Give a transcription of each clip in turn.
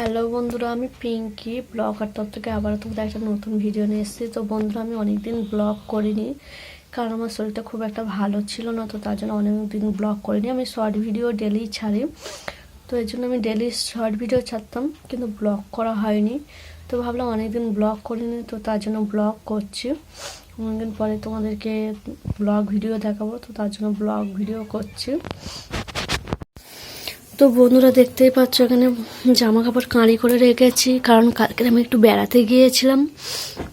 Hello বন্ধুরা, আমি Pinki, blogger তরফ থেকে আবার তোমাদের একটা নতুন ভিডিও নিয়ে এসেছি। তো বন্ধুরা, আমি অনেকদিন ব্লগ করিনি, কারণ আমার শরীরটা খুব একটা ভালো ছিল না, তো তার জন্য অনেকদিন ব্লগ করিনি। আমি শর্ট ভিডিও ডেলি ছাড়ি, তো এর জন্য আমি ডেলি শর্ট ভিডিও ছাড়তাম, কিন্তু ব্লগ করা হয়নি। তো ভাবলাম অনেকদিন ব্লগ করিনি, তো তার জন্য ব্লগ করছি। অনেকদিন পরে তোমাদেরকে ব্লগ ভিডিও দেখাবো, তো তার জন্য ব্লগ ভিডিও করছি। তো বন্ধুরা দেখতেই পাচ্ছ, এখানে জামা কাপড় কাঁড়ি করে রেখেছি, কারণ কালকে আমি একটু বেড়াতে গিয়েছিলাম,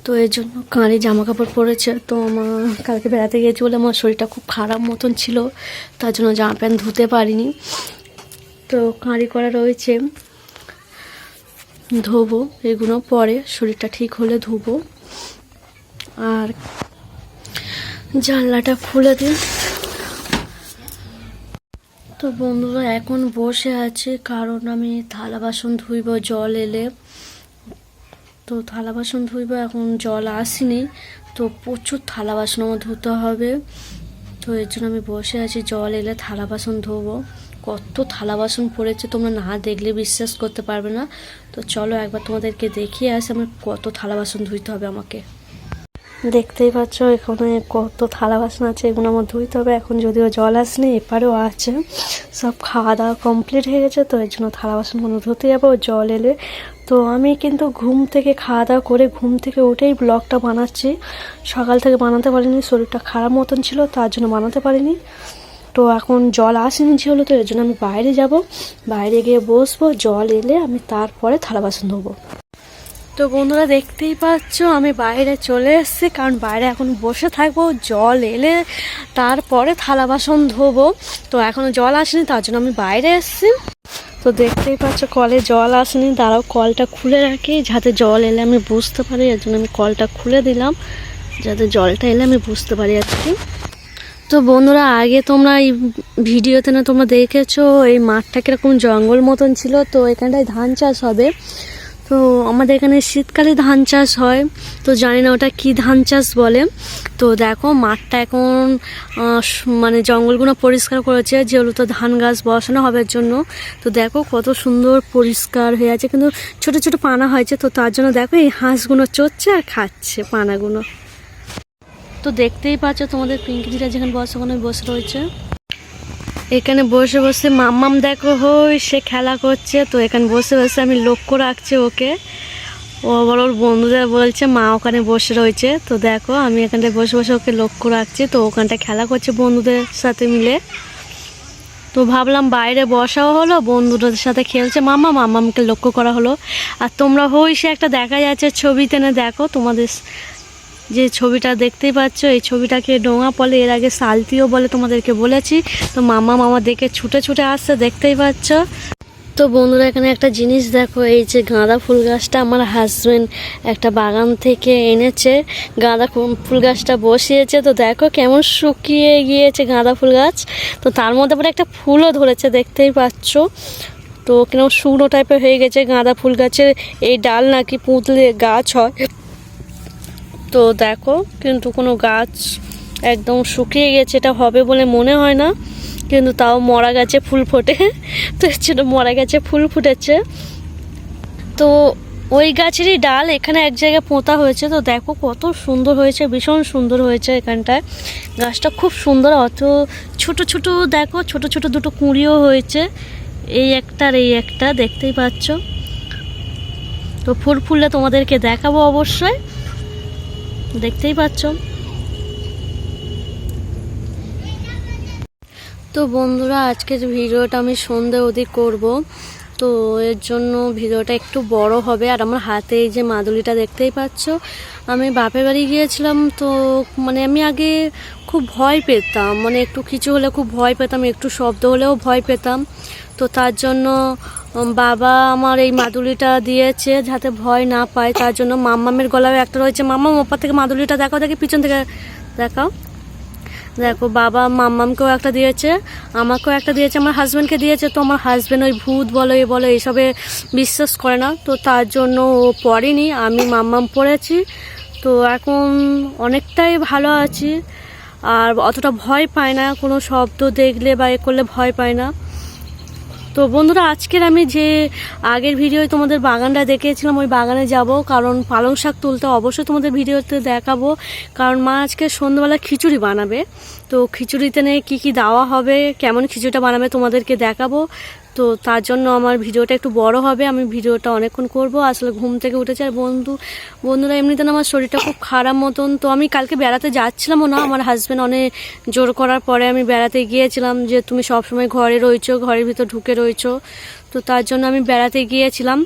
তো এর জন্য কাঁড়ি জামা কাপড় পরেছে। তো আমার কালকে বেড়াতে গিয়েছি বলে আমার শরীরটা খুব খারাপ মতন ছিল, তার জন্য জামা প্যান্ট ধুতে পারিনি। তো কাঁড়ি করা রয়েছে, ধোবো, এগুলো পরে শরীরটা ঠিক হলে ধুবো। আর জানলাটা খুলে দিই। তো বন্ধুরা, এখন বসে আছে, কারণ আমি থালা বাসন ধুইব, জল এলে। তো থালা বাসন ধুইব, এখন জল আসেনি, তো প্রচুর থালা বাসন আমার ধুতে হবে। তো এর জন্য আমি বসে আছি, জল এলে থালা বাসন ধোবো। কত থালা বাসন পড়েছে, তোমরা না দেখলে বিশ্বাস করতে পারবে না। তো চলো একবার তোমাদেরকে দেখিয়ে আসে, আমার কত থালা বাসন ধুইতে হবে আমাকে। দেখতেই পাচ্ছ, এখানে কত থালা বাসন আছে, এগুলো আমার ধুইতে হবে। এখন যদিও জল আসেনি, এপারেও আছে। সব খাওয়া দাওয়া কমপ্লিট হয়ে গেছে, তো এর জন্য থালা বাসনগুলো ধুতে যাব, জল এলে। তো আমি কিন্তু ঘুম থেকে খাওয়া দাওয়া করে ঘুম থেকে উঠেই ব্লগটা বানাচ্ছি। সকাল থেকে বানাতে পারিনি, শরীরটা খারাপ মতন ছিল, তার জন্য বানাতে পারিনি। তো এখন জল আসেনি যেহেতু, তো এর জন্য আমি বাইরে যাব। বাইরে গিয়ে বসবো, জল এলে আমি তারপরে থালা বাসন ধোবো। তো বন্ধুরা দেখতেই পাচ্ছ, আমি বাইরে চলে এসেছি, কারণ বাইরে এখন বসে থাকব, জল এলে তারপরে থালা বাসন ধোবো। তো এখনও জল আসেনি, তার জন্য আমি বাইরে এসেছি। তো দেখতেই পাচ্ছ, কলে জল আসেনি, দাঁড়াও, কলটা খুলে রাখি, যাতে জল এলে আমি বুঝতে পারি, এর জন্য আমি কলটা খুলে দিলাম, যাতে জলটা এলে আমি বুঝতে পারি আর কি। তো বন্ধুরা, আগে তোমরা এই ভিডিওতে না তোমরা দেখেছ, এই মাঠটা কীরকম জঙ্গল মতন ছিল, তো এখানটায় ধান চাষ হবে। তো আমাদের এখানে শীতকালে ধান চাষ হয়, তো জানি না ওটা কি ধান চাষ বলে। তো দেখো, মাঠটা এখন মানে জঙ্গলগুলো পরিষ্কার করেছে যেগুলো তো ধান গাছ বসানো হবে জন্য। তো দেখো কত সুন্দর পরিষ্কার হয়ে আছে, কিন্তু ছোট ছোট পানা হয়েছে, তো তার জন্য দেখো এই হাঁসগুলো চড়ছে আর খাচ্ছে পানাগুলো। তো দেখতেই পাচ্ছ তোমাদের পিঙ্কিটা যেখানে বসে, ওখানে বসে রয়েছে। এখানে বসে বসে মাম্মাম দেখো, হই, সে খেলা করছে। তো এখানে বসে বসে আমি লক্ষ্য রাখছি ওকে। ও আবার ওর বন্ধুদের বলছে, মা ওখানে বসে রয়েছে। তো দেখো, আমি এখানটায় বসে বসে ওকে লক্ষ্য রাখছি। তো ওখানটায় খেলা করছে বন্ধুদের সাথে মিলে। তো ভাবলাম বাইরে বসাও হলো, বন্ধুদের সাথে খেলছে মামা মামামকে লক্ষ্য করা হলো। আর তোমরা, হই, সে একটা দেখা যাচ্ছে ছবিতে না দেখো তোমাদের যে ছবিটা দেখতেই পাচ্ছ, এই ছবিটাকে ডোঙা বলে এর আগে সালতিও বলে তোমাদেরকে বলেছি। তো মামা মামা দেখে ছুটে ছুটে আসছে, দেখতেই পাচ্ছ। তো বন্ধুরা, এখানে একটা জিনিস দেখো, এই যে গাঁদা ফুল গাছটা আমার হাজব্যান্ড একটা বাগান থেকে এনেছে। গাঁদা ফুল গাছটা বসিয়েছে। তো দেখো কেমন শুকিয়ে গিয়েছে গাঁদা ফুল গাছ। তো তার মধ্যে আবার একটা ফুলও ধরেছে, দেখতেই পাচ্ছ। তো কেন শুকনো টাইপের হয়ে গেছে গাঁদা ফুল গাছের। এই ডাল নাকি পুঁতলে গাছ হয়। তো দেখো, কিন্তু কোনো গাছ একদম শুকিয়ে গেছে, এটা হবে বলে মনে হয় না, কিন্তু তাও মরা গাছে ফুল ফোটে। তো জন্য মরা গাছে ফুল ফুটেছে। তো ওই গাছেরই ডাল, এখানে এক জায়গায় পোঁতা হয়েছে। তো দেখো কত সুন্দর হয়েছে, ভীষণ সুন্দর হয়েছে এখানটায়। গাছটা খুব সুন্দর, অত ছোট ছোট, দেখো ছোট ছোট দুটো কুঁড়িও হয়েছে। এই একটা আর এই একটা, দেখতেই পাচ্ছ। তো ফুল ফুললে তোমাদেরকে দেখাবো অবশ্যই। দেখতেই পাচ্ছ। তো বন্ধুরা আজকের ভিডিওটা আমি সন্ধে অধিক করব, তো এর জন্য ভিডিওটা একটু বড় হবে। আর আমার হাতে এই যে মাদুলিটা দেখতেই পাচ্ছ, আমি বাপের বাড়ি গিয়েছিলাম, তো মানে আমি আগে খুব ভয় পেতাম। মানে একটু কিছু হলে খুব ভয় পেতাম, একটু শব্দ হলেও ভয় পেতাম। তো তার জন্য বাবা আমার এই মাদুলিটা দিয়েছে যাতে ভয় না পায়, তার জন্য মাম্মামের গলায় একটা রয়েছে। মাম্মাম, ওপর থেকে মাদুলিটা দেখাও, দেখি পিছন থেকে দেখাও। দেখো, বাবা মাম্মামকেও একটা দিয়েছে, আমাকেও একটা দিয়েছে, আমার হাজব্যান্ডকে দিয়েছে। তো আমার হাজব্যান্ড ওই ভূত বলো, এ বলো এইসবে বিশ্বাস করে না। তো তার জন্য ও পড়েনি, আমি মাম্মাম পড়েছি। তো এখন অনেকটাই ভালো আছি, আর অতটা ভয় পায় না, কোনো শব্দ দেখলে বা এ করলে ভয় পায় না। তো বন্ধুরা, আজকের আমি যে আগের ভিডিওয় তোমাদের বাগানটা দেখিয়েছিলাম, ওই বাগানে যাব। কারণ পালং শাক তুলতে অবশ্যই তোমাদের ভিডিওতে দেখাবো। কারণ মা আজকে সন্ধ্যাবেলা খিচুড়ি বানাবে। তো খিচুড়িতে নিয়ে কী কী দেওয়া হবে, কেমন খিচুড়িটা বানাবে তোমাদেরকে দেখাবো। তো তার জন্য আমার ভিডিওটা একটু বড় হবে, আমি ভিডিওটা অনেকক্ষণ করব। আসলে ঘুম থেকে উঠেছে আর বন্ধু, বন্ধুরা এমনিতে না আমার শরীরটা খুব খারাপ মতন। তো আমি কালকে বেড়াতে যাচ্ছিলামও না, আমার হাজব্যান্ড অনেক জোর করার পরে আমি বেড়াতে গিয়েছিলাম যে, তুমি সবসময় ঘরে রয়েছো, ঘরের ভিতর ঢুকে রয়েছো। তো তার জন্য আমি বেড়াতে গিয়েছিলাম।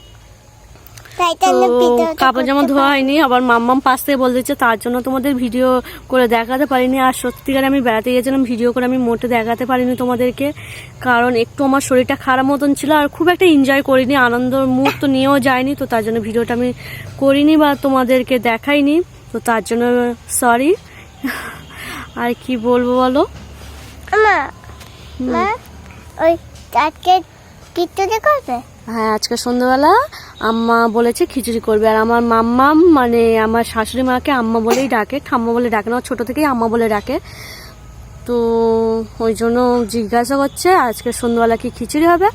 তো কাপড় জামা ধোয়া হয়নি আবার মাম্মাম পাশ থেকে বলে দিচ্ছে তার জন্য তোমাদের ভিডিও করে দেখাতে পারিনি। আর সত্যিকারে আমি বেড়াতে গিয়েছিলাম ভিডিও করে আমি মোটে দেখাতে পারিনি তোমাদেরকে কারণ একটু আমার শরীরটা খারাপ মতন ছিল আর খুব একটা এনজয় করিনি আনন্দর মুহূর্ত নিয়েও যায়নি তো তার জন্য ভিডিওটা আমি করিনি বা তোমাদেরকে দেখাইনি তো তার জন্য সরি আর কি বলব বলো? মা ওই আজকে খিচুড়ি করবে? হ্যাঁ আজকে সন্ধ্যাবেলা আম্মা বলেছে খিচুড়ি করবে। আর আমার মাম্মাম মানে আমার শাশুড়ি মাকে আম্মা বলেই ডাকে, ঠাম্মা বলে ডাকে না ছোটো থেকেই আম্মা বলে ডাকে। তো ওই জন্য জিজ্ঞাসা করছে, আজকে সন্ধ্যাবেলা কি খিচুড়ি হবে?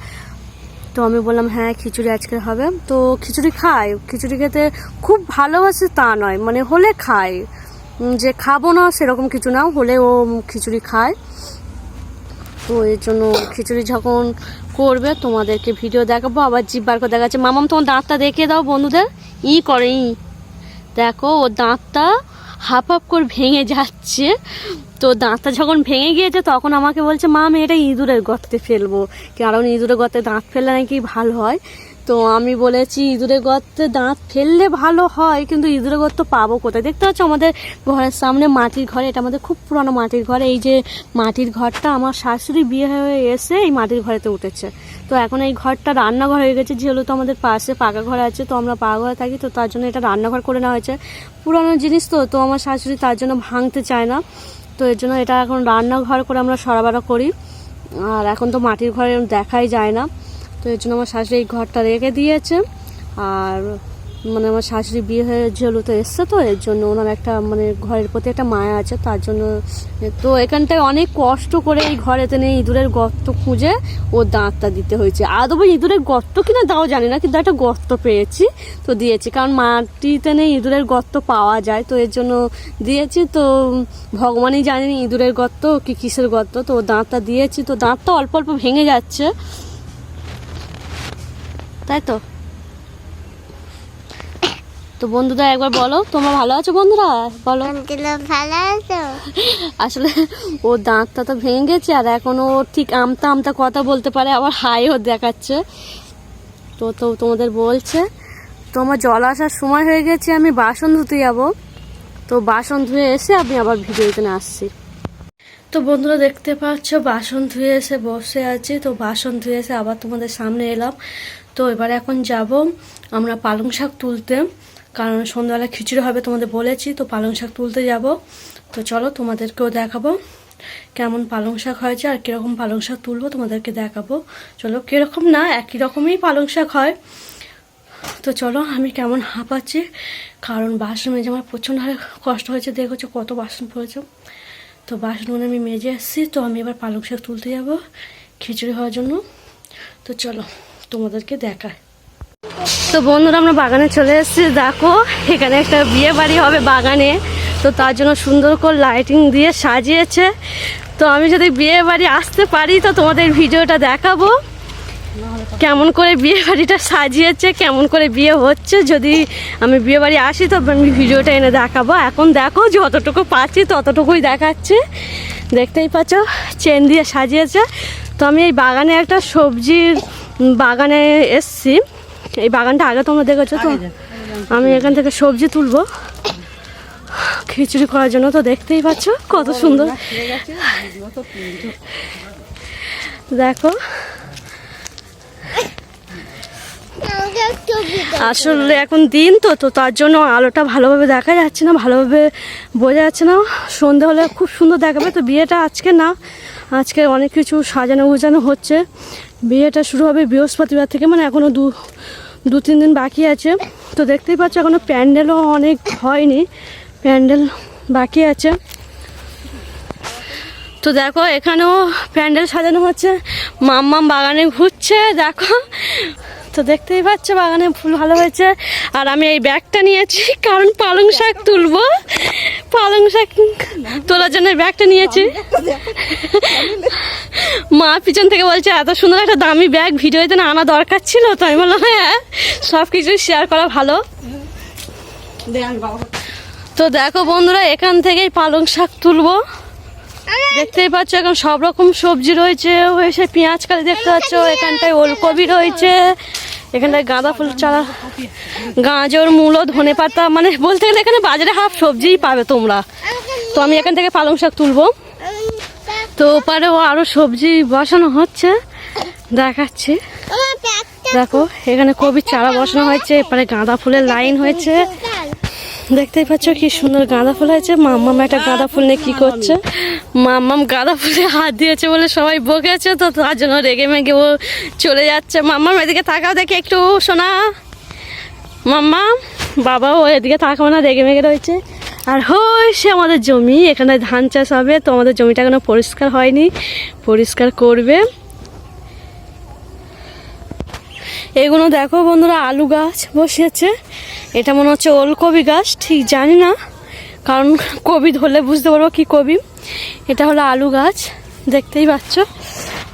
তো আমি বললাম হ্যাঁ খিচুড়ি আজকে হবে। তো খিচুড়ি খাই খিচুড়ি খেতে খুব ভালোবাসে তা নয় মানে হলে খায়। যে খাব না সেরকম কিছু না, হলে ও খিচুড়ি খায়। তো এর জন্য খিচুড়ি যখন করবে, তোমাদেরকে ভিডিও দেখাবো। আবার জিভ বার করে দেখাচ্ছে। মামাম, তোমার দাঁতটা দেখিয়ে দাও বন্ধুদের। ই করে, ই। দেখো ও দাঁতটা হাফ হাফ করে ভেঙে যাচ্ছে। তো দাঁতটা যখন ভেঙে গিয়েছে, তখন আমাকে বলছে মা এটা ইঁদুরের গর্তে ফেলব। কারণ ইঁদুরের গর্তে দাঁত ফেললে নাকি ভালো হয়। তো আমি বলেছি, ইঁদুরের গর্তে দাঁত ফেললে ভালো হয়, কিন্তু ইঁদুরের গর্ত পাবো কোথায়? দেখতে পাচ্ছ আমাদের ঘরের সামনে মাটির ঘরে, এটা আমাদের খুব পুরনো মাটির ঘর। এই যে মাটির ঘরটা, আমার শাশুড়ি বিয়ে হয়ে এসে এই মাটির ঘরেতে উঠেছে। তো এখন এই ঘরটা রান্নাঘর হয়ে গেছে, যেহেতু আমাদের পাশে পাকা ঘর আছে, তো আমরা পাকা ঘরে থাকি, তো তার জন্য এটা রান্নাঘর করে নেওয়া হয়েছে। পুরনো জিনিস তো তো আমার শাশুড়ি তার জন্য ভাঙতে চায় না। তো এর জন্য এটা এখন রান্নাঘর করে আমরা সরাবরা করি। আর এখন তো মাটির ঘরে দেখাই যায় না। তো এর জন্য আমার শাশুড়ি এই ঘরটা রেখে দিয়েছে। আর মানে আমার শাশুড়ি বিয়ে হয়ে যেহেতু এসছে তো, এর জন্য ওনার একটা মানে ঘরের প্রতি একটা মায়া আছে, তার জন্য তো এখানটায় অনেক কষ্ট করে এই ঘরেতে নেই ইঁদুরের গর্ত খুঁজে ও দাঁতটা দিতে হয়েছে। আদৌ ইঁদুরের গর্ত কিনা দাও জানি না, কিন্তু একটা গর্ত পেয়েছি, তো দিয়েছি। কারণ মাটিতে নেই ইঁদুরের গর্ত পাওয়া যায়, তো এর জন্য দিয়েছি। তো ভগবানই জানেন ইঁদুরের গর্ত কি কিসের গর্ত, তো দাঁতটা দিয়েছি, তো দাঁতটা অল্প অল্প ভেঙে যাচ্ছে। তাই তো? তো বন্ধুরা একবার বলো তোমরা ভালো আছো বন্ধুরা? বলো। ভালো আছো? আসলে ও দাঁতটা তো ভেঙে গেছে আর এখন ও ঠিক আমতা আমতা কথা বলতে পারে আবার হাইও দেখাচ্ছে। তো তো তোমাদের বলছে তো আমার জল আসার সময় হয়ে গেছে আমি বাসন ধুতে যাব। তো বাসন ধুয়ে এসে আমি আবার ভিডিও এখানে আসছি তো বন্ধুরা দেখতে পাচ্ছ বাসন ধুয়ে এসে বসে আছি। তো বাসন ধুয়ে এসে আবার তোমাদের সামনে এলাম। তো এবার এখন যাব আমরা পালং শাক তুলতে, কারণ সন্ধ্যাবেলা খিচুড়ি হবে তোমাদের বলেছি, তো পালং শাক তুলতে যাব। তো চলো তোমাদেরকেও দেখাবো কেমন পালং শাক হয়েছে আর কীরকম পালং শাক তুলবো, তোমাদেরকে দেখাবো। চলো কীরকম না, একই রকমই পালং শাক হয়। তো চলো আমি কেমন হাঁপাচ্ছি, কারণ বাসন মেজে আমার প্রচণ্ড হারে কষ্ট হয়েছে, দেখেছ কত বাসন পড়েছে। তো বাসনগুলো আমি মেজে এসেছি, তো আমি এবার পালং শাক তুলতে যাব খিচুড়ি হওয়ার জন্য। তো চলো। তোমাদেরকে দেখায়। তো বন্ধুরা, আমরা বাগানে চলে এসেছি। দেখো, এখানে একটা বিয়ে বাড়ি হবে বাগানে। তো তার জন্য সুন্দর করে লাইটিং দিয়ে সাজিয়েছে। তো আমি যদি বিয়ে বাড়ি আসতে পারি, তো তোমাদের ভিডিওটা দেখাবো। কেমন করে বিয়ে বাড়িটা সাজিয়েছে, কেমন করে বিয়ে হচ্ছে। যদি আমি বিয়ে বাড়ি আসি, তো আমি ভিডিওটা এনে দেখাবো। এখন দেখো, যতটুকু পাচ্ছি, ততটুকুই দেখাচ্ছে। দেখতেই পাচ্ছ চেন দিয়ে সাজিয়েছে। তো আমি এই বাগানে একটা সবজির বাগানে এসছি। এই বাগানটা আগে তোমরা দেখেছ তো? আমি এখান থেকে সবজি তুলবো। খিচুড়ি করার জন্য তো দেখতেই পাচ্ছ কত সুন্দর। দেখো। আসলে এখন দিন তো তো তার জন্য আলোটা ভালোভাবে দেখা যাচ্ছে না ভালোভাবে বোঝা যাচ্ছে না। সন্ধে হলে খুব সুন্দর দেখাবে তো বিয়েটা আজকে না। আজকে অনেক কিছু সাজানো গুজানো হচ্ছে। বিয়েটা শুরু হবে বৃহস্পতিবার থেকে মানে এখনও দু দু, তিন দিন বাকি আছে। তো দেখতেই পাচ্ছ এখনও প্যান্ডেলও অনেক হয়নি, প্যান্ডেল বাকি আছে। তো দেখো, এখানেও প্যান্ডেল সাজানো হচ্ছে, মাম্মাম বাগানে ঘুরছে, দেখো। তো দেখতেই পাচ্ছ, বাগানে ফুল ভালো হয়েছে। আর আমি এই ব্যাগটা নিয়েছি, কারণ পালং শাক তুলবো। পালং শাক তোলার জন্য ব্যাগটা নিয়েছি। মা পিছন থেকে বলছে এত সুন্দর একটা দামি ব্যাগ ভিডিওতে না আনা দরকার ছিল। তো আমি বললাম হ্যাঁ সব কিছু শেয়ার করা ভালো। তো দেখো বন্ধুরা এখান থেকেই পালং শাক তুলবো। দেখতেই পাচ্ছ এখন সব রকম সবজি রয়েছে ওই সে পেঁয়াজ কালি দেখতে পাচ্ছ এখানটায় ওলকপি রয়েছে এখানটায় গাঁদা ফুল চারা, গাজর, মূলো, ধনে পাতা মানে বলতে গেলে এখানে বাজারে হাফ সবজিই পাবে তোমরা। তো আমি এখান থেকে পালং শাক তুলবো। তো ওপারেও আরও সবজি বসানো হচ্ছে। দেখাচ্ছি। দেখো, এখানে কবির চারা বসানো হয়েছে, এপারে গাঁদা ফুলের লাইন হয়েছে। দেখতেই পাচ্ছ কি সুন্দর গাঁদা ফুল হয়েছে। মাম্মাম একটা গাঁদা ফুল নিয়ে কি করছে? মাম্মাম গাঁদা ফুলে হাত দিয়েছে বলে সবাই বকেছে, তো তার জন্য রেগে মেগে ও চলে যাচ্ছে। মাম্মাম, এদিকে তাকাও দেখে একটু শোনা মাম্মা বাবাও এদিকে তাকাও না, রেগে মেগে রয়েছে। আর হই, সে আমাদের জমি, এখানে ধান চাষ হবে, তো আমাদের জমিটা এখনও পরিষ্কার হয়নি। পরিষ্কার করবে। এগুলো দেখো বন্ধুরা, আলু গাছ বসিয়েছে। এটা মনে হচ্ছে ওলকপি গাছ, ঠিক জানি না। কারণ কবি ধরলে বুঝতে পারব কি কবি। এটা হলো আলু গাছ, দেখতেই পাচ্ছ।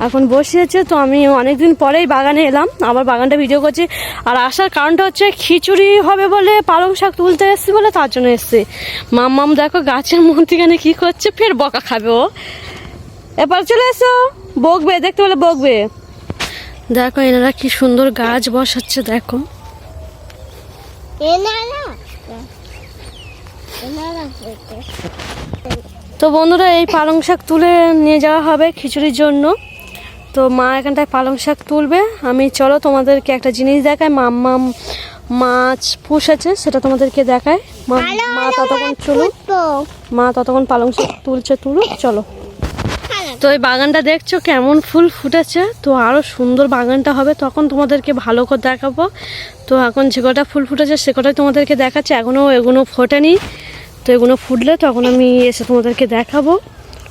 এখন বসিয়েছে, তো আমি অনেকদিন পরেই বাগানে এলাম, আবার বাগানটা ভিডিও করছি। আর আসার কারণটা হচ্ছে খিচুড়ি হবে বলে পালং শাক তুলতে এসছি বলে তার জন্য এসছি। মাম্মাম দেখো গাছের মধ্যিখানে কি করছে, ফের বকা খাবে ও। এবার চলে এসো, বকবে, দেখতে পেলে বকবে। দেখো এনারা কি সুন্দর গাছ বসাচ্ছে দেখো। তো বন্ধুরা এই পালং শাক তুলে নিয়ে যাওয়া হবে খিচুড়ির জন্য। তো মা এখানটায় পালং শাক তুলবে। আমি চলো তোমাদেরকে একটা জিনিস দেখাই। মাম্মাম মাছ পুষেছে সেটা তোমাদেরকে দেখায় মা- ততক্ষণ চলো মা ততক্ষণ পালং শাক তুলছে তুলো চলো। তো এই বাগানটা দেখছ কেমন ফুল ফুটেছে? তো আরও সুন্দর বাগানটা হবে, তখন তোমাদেরকে ভালো করে দেখাবো। তো এখন যে কটা ফুল ফুটেছে সে কটাই তোমাদেরকে দেখাচ্ছে এখনও এগুলো ফোটেনি। তো এগুলো ফুটলে তখন আমি এসে তোমাদেরকে দেখাবো।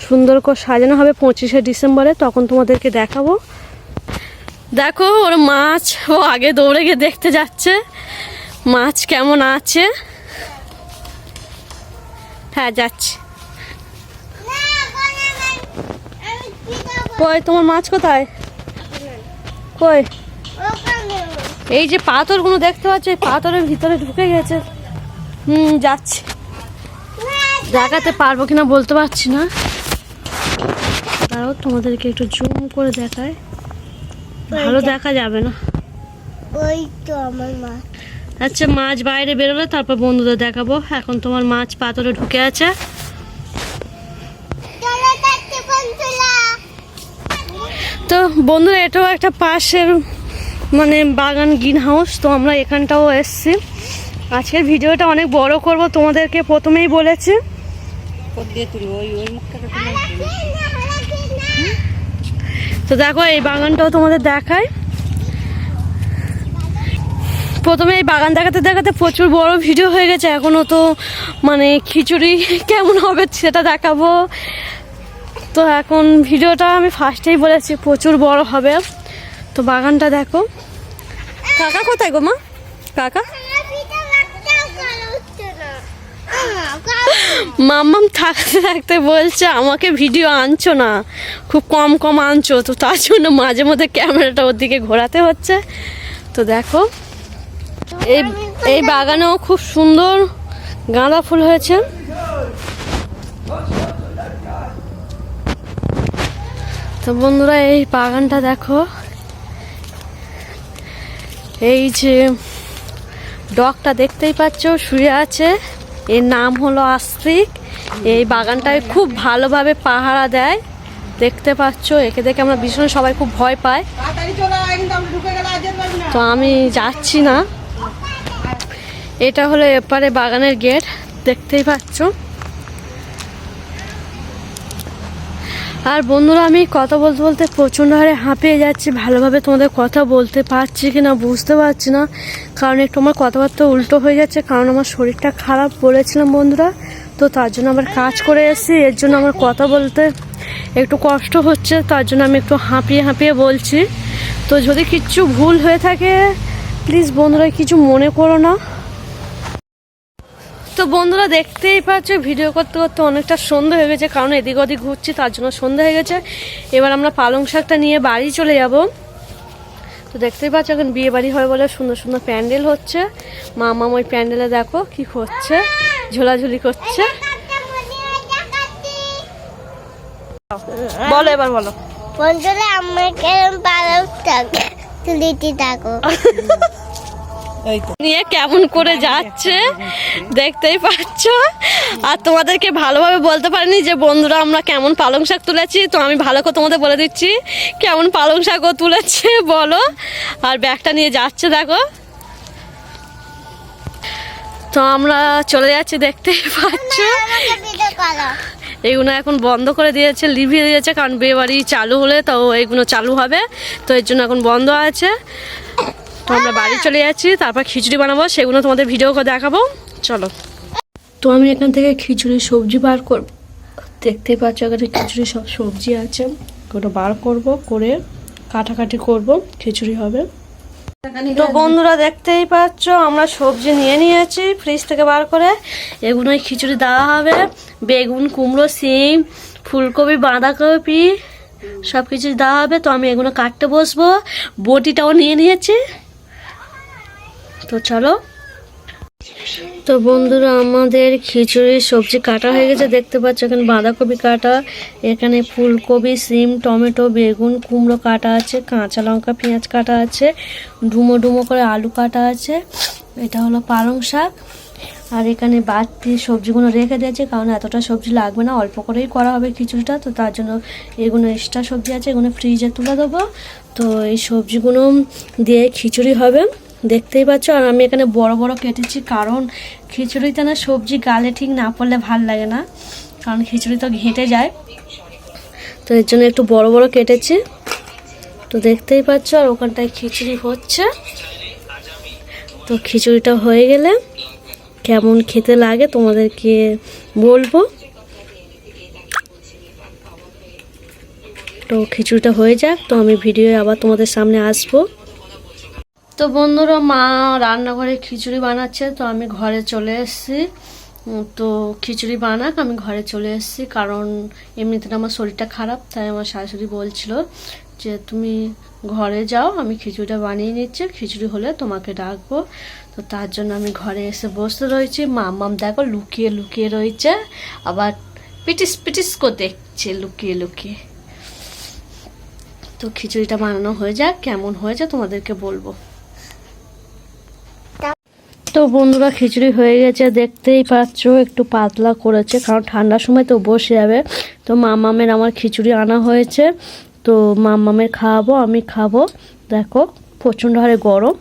সুন্দর করে সাজানো হবে পঁচিশে ডিসেম্বরে, তখন তোমাদেরকে দেখাবো। দেখো, ওর মাছ, ও আগে দৌড়ে গিয়ে দেখতে যাচ্ছে। মাছ কেমন আছে? হ্যাঁ যাচ্ছি। কই তোমার মাছ কোথায়? কই? এই যে পাথরগুলো দেখতে পাচ্ছ এই পাথরের ভিতরে ঢুকে গেছে। হুম যাচ্ছি। দেখাতে পারব কিনা বলতে পারছি না। তাও তোমাদেরকে একটু জুম করে দেখায় ভালো দেখা যাবে না। ওই তো আমার মা। আচ্ছা মাছ বাইরে বেরোলে তারপর বন্ধুদের দেখাবো। এখন তোমার মাছ পাথরে ঢুকে আছে। তো বন্ধুরা, এটাও একটা পাশের মানে বাগান গ্রিন হাউস তো আমরা এখানটাও এসছি। আজকের ভিডিওটা অনেক বড় করব, তোমাদেরকে প্রথমেই বলেছি। তো দেখো, এই বাগানটাও তোমাদের দেখায় প্রথমে এই বাগান দেখাতে দেখাতে প্রচুর বড় ভিডিও হয়ে গেছে। এখনও তো মানে খিচুড়ি কেমন হবে সেটা দেখাবো। তো এখন ভিডিওটা আমি ফার্স্টেই বলেছি, প্রচুর বড় হবে। তো বাগানটা দেখো। কাকা কোথায় গো মা? কাকা? মাম্মাম থাকতে থাকতে বলছে, আমাকে ভিডিও আনছো না, খুব কম কম আনছো। তো তার জন্য মাঝে মধ্যে ক্যামেরাটা ওর দিকে ঘোরাতে হচ্ছে। তো দেখো, এই এই বাগানেও খুব সুন্দর গাঁদা ফুল হয়েছে। তো বন্ধুরা এই বাগানটা দেখো। এই যে ডগটা দেখতেই পাচ্ছ শুয়ে আছে। এর নাম হলো আস্তিক। এই বাগানটায় খুব ভালোভাবে পাহারা দেয়। দেখতে পাচ্ছ একে দেখে আমরা ভীষণ সবাই খুব ভয় পায়। না। তো আমি যাচ্ছি না। এটা হলো এপারে বাগানের গেট দেখতেই পাচ্ছ। আর বন্ধুরা, আমি কথা বলতে বলতে প্রচণ্ড হারে হাঁপিয়ে যাচ্ছি, ভালোভাবে তোমাদের কথা বলতে পারছি কি না বুঝতে পারছি না। কারণ একটু আমার কথাবার্তা উল্টো হয়ে যাচ্ছে, কারণ আমার শরীরটা খারাপ বলেছিলাম বন্ধুরা। তো তার জন্য আবার কাজ করে এসেছি, এর জন্য আমার কথা বলতে একটু কষ্ট হচ্ছে, তার জন্য আমি একটু হাঁপিয়ে হাঁপিয়ে বলছি। তো যদি কিচ্ছু ভুল হয়ে থাকে প্লিজ বন্ধুরা, কিছু মনে করো না। তো বন্ধুরা দেখতেই পাচ্ছ ভিডিও করতে করতে অনেকটা সন্ধে হয়ে গেছে কারণ এদিক ওদিক ঘুরছি তার জন্য সন্ধে হয়ে গেছে। এবার আমরা পালং শাকটা নিয়ে বাড়ি চলে যাব। তো দেখতেই পাচ্ছ এখন বিয়ে বাড়ি হয় বলে সুন্দর সুন্দর প্যান্ডেল হচ্ছে। মা মাম ওই প্যান্ডেলে দেখো কি করছে ঝোলাঝুলি করছে। বলো এবার বলো। বন্ধুরা আমার কেরম পালক থাকে তুলিতে থাকো? নিয়ে কেমন করে যাচ্ছে, দেখতেই পাচ্ছ। আর তোমাদেরকে ভালোভাবে বলতে পারিনি যে, বন্ধুরা, আমরা কেমন পালং শাক তুলেছি? তো আমি ভালো করে তোমাদের বলে দিচ্ছি, কেমন পালং শাকও তুলেছে, বলো। আর ব্যাগটা নিয়ে যাচ্ছে, দেখো। তো আমরা চলে যাচ্ছি, দেখতেই পাচ্ছ। এগুলো এখন বন্ধ করে দিয়েছে, লিভিয়ে দিয়েছে, কারণ বিয়ে বাড়ি চালু হলে তো এগুলো চালু হবে। তো এর জন্য এখন বন্ধ আছে। তো আমরা বাড়ি চলে যাচ্ছি তারপর খিচুড়ি বানাবো সেগুলো তোমাদের ভিডিও করে দেখাবো। চলো। তো আমি এখান থেকে খিচুড়ি সবজি বার করব। দেখতেই পাচ্ছ এখানে খিচুড়ি সব সবজি আছে। ওটা বার করব করে কাটাকাটি করব খিচুড়ি হবে। তো বন্ধুরা দেখতেই পাচ্ছ আমরা সবজি নিয়ে নিয়েছি ফ্রিজ থেকে বার করে। এগুলোই খিচুড়ি দেওয়া হবে। বেগুন কুমড়ো সিম ফুলকপি বাঁধাকপি সব কিছু দেওয়া হবে। তো আমি এগুলো কাটতে বসবো। বটিটাও নিয়ে নিয়েছি। তো চলো। তো বন্ধুরা, আমাদের খিচুড়ি, সবজি কাটা হয়ে গেছে। দেখতে পাচ্ছ এখানে বাঁধাকপি কাটা, এখানে ফুলকপি, সিম, টমেটো, বেগুন, কুমড়ো কাটা আছে, কাঁচা লঙ্কা, পেঁয়াজ কাটা আছে, ডুমো ডুমো করে আলু কাটা আছে। এটা হলো পালং শাক। আর এখানে বাড়তি সবজিগুলো রেখে দিয়েছে, কারণ এতটা সবজি লাগবে না, অল্প করেই করা হবে খিচুড়িটা। তো তার জন্য এগুলো এক্সট্রা সবজি আছে, এগুলো ফ্রিজে তুলে দেবো। তো এই সবজিগুলো দিয়ে খিচুড়ি হবে। দেখতেই পাচ্ছ, আর আমি এখানে বড় বড় কেটেছি, কারণ খিচুড়িতে না সবজি গালে ঠিক না পড়লে ভালো লাগে না, কারণ খিচুড়ি তো ঘেঁটে যায়। তো এর জন্য একটু বড় বড় কেটেছি। তো দেখতেই পাচ্ছ, আর ওখানটায় খিচুড়ি হচ্ছে। তো খিচুড়িটা হয়ে গেলে কেমন খেতে লাগে তোমাদেরকে বলব। তো খিচুড়িটা হয়ে যাক, তো আমি ভিডিও আবার তোমাদের সামনে আসব। তো বন্ধুরা মা রান্নাঘরে খিচুড়ি বানাচ্ছে, তো আমি ঘরে চলে এসেছি। তো খিচুড়ি বানাক, আমি ঘরে চলে এসেছি কারণ এমনিতে আমার শরীরটা খারাপ, তাই আমার শাশুড়ি বলছিল যে, তুমি ঘরে যাও, আমি খিচুড়িটা বানিয়ে নিচ্ছি, খিচুড়ি হলে তোমাকে ডাকবো। তো তার জন্য আমি ঘরে এসে বসে রয়েছি। মাম দেখো লুকিয়ে লুকিয়ে রয়েছে, আবার পিটিস পিটিস করে দেখছে লুকিয়ে লুকিয়ে। তো খিচুড়িটা বানানো হয়ে যাক, কেমন হয়েছে তোমাদেরকে বলব। তো বন্ধুরা, খিচুড়ি হয়ে গেছে। দেখতেই পাচ্ছ, একটু পাতলা করেছে, কারণ ঠান্ডার সময় তো বসে যাবে। তো মামামের আমার খিচুড়ি আনা হয়েছে। তো মামামের খাওয়াবো, আমি খাব। দেখো, প্রচণ্ড হারে গরম।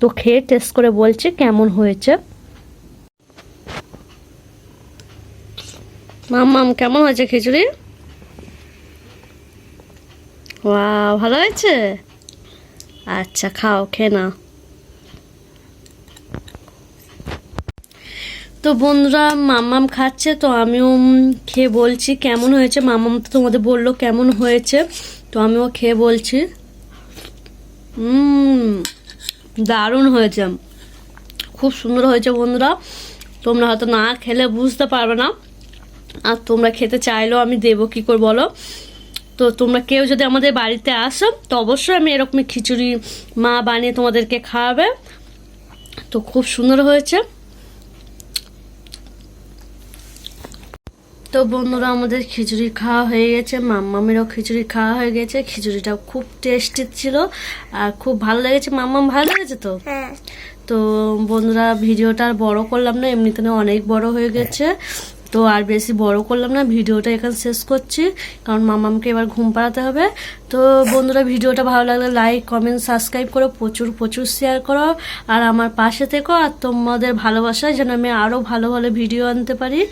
তো খেয়ে টেস্ট করে বলছি কেমন হয়েছে। মাম্মাম কেমন হয়েছে খিচুড়ি? ভালো হয়েছে? আচ্ছা খাও, খেয়ে নাও। তো বন্ধুরা, মাম্মাম খাচ্ছে, তো আমিও খেয়ে বলছি কেমন হয়েছে। মাম্মাম তো তোমাদের বলল কেমন হয়েছে, তো আমিও খেয়ে বলছি। দারুণ হয়েছে। খুব সুন্দর হয়েছে বন্ধুরা। তোমরা হয়তো না খেলে বুঝতে পারবে না। আর তোমরা খেতে চাইলেও আমি দেবো, কী করে বলো? তো তোমরা কেউ যদি আমাদের বাড়িতে আসো, তো অবশ্যই আমি এরকমই খিচুড়ি মা বানিয়ে তোমাদেরকে খাওয়াবে। তো খুব সুন্দর হয়েছে। তো বন্ধুরা আমাদের খিচুড়ি খাওয়া হয়ে গেছে মাম্মামেরও খিচুড়ি খাওয়া হয়ে গেছে খিচুড়িটা খুব টেস্টি ছিল আর খুব ভালো লেগেছে। মাম্মাম ভালো লেগেছে তো? হ্যাঁ। তো বন্ধুরা ভিডিওটা আর বড় করলাম না এমনিতে অনেক বড় হয়ে গেছে। তো আর বেশি বড় করলাম না ভিডিওটা এখানে শেষ করছি কারণ মামামকে এবার ঘুম পাড়াতে হবে। তো বন্ধুরা ভিডিওটা ভালো লাগলে লাইক কমেন্ট সাবস্ক্রাইব করো প্রচুর প্রচুর শেয়ার করো। আর আমার পাশে থেকো আর তোমাদের ভালোবাসায় যেন আমি আরও ভালো ভালো ভিডিও আনতে পারি।